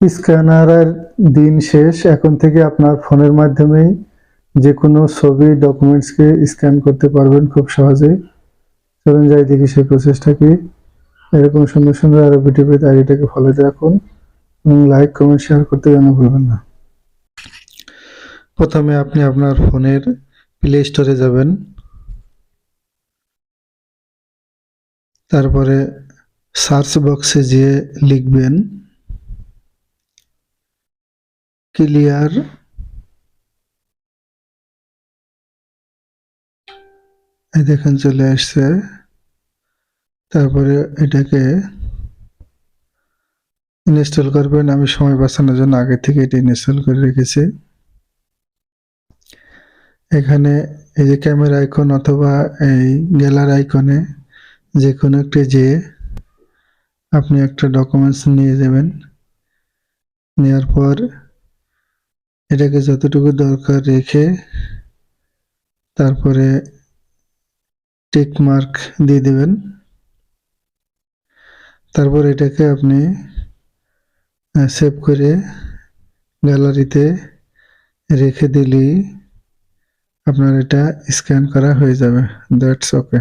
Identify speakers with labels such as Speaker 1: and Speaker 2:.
Speaker 1: স্ক্যানারের দিন শেষ। এখন থেকে আপনার ফোনের মাধ্যমেই যে কোনো ছবি, ডকুমেন্টসকে স্ক্যান করতে পারবেন খুব সহজেই। চলুন যাই দেখি সেই প্রসেসটা কি। এরকম সুন্দর সুন্দর আরও ভিডিও পেতে আইডিটাকে ফলো রাখুন এবং লাইক কমেন্ট শেয়ার করতে যেন ভুলবেন না। প্রথমে আপনি আপনার ফোনের প্লে স্টোরে যাবেন। তারপরে সার্চ বক্সে যেয়ে লিখবেন ক্লিয়ার? এই দেখেন চলে আসছে। তারপরে এটাকে ইনস্টল করবেন। আমি সময় বাঁচানোর জন্য আগে থেকে এটা ইনস্টল করে রেখেছি। এখানে এই যে ক্যামেরা আইকন অথবা এই গ্যালারি আইকনে যে কোনো একটা যে আপনি একটা ডকুমেন্টস নিয়ে যাবেন। নেওয়ার পর এটাকে যতটুকু দরকার রেখে তারপরে টিক মার্ক দিয়ে দেবেন। তারপর এটাকে আপনি সেভ করে গ্যালারিতে রেখে দিলেই আপনার এটা স্ক্যান করা হয়ে যাবে। That's okay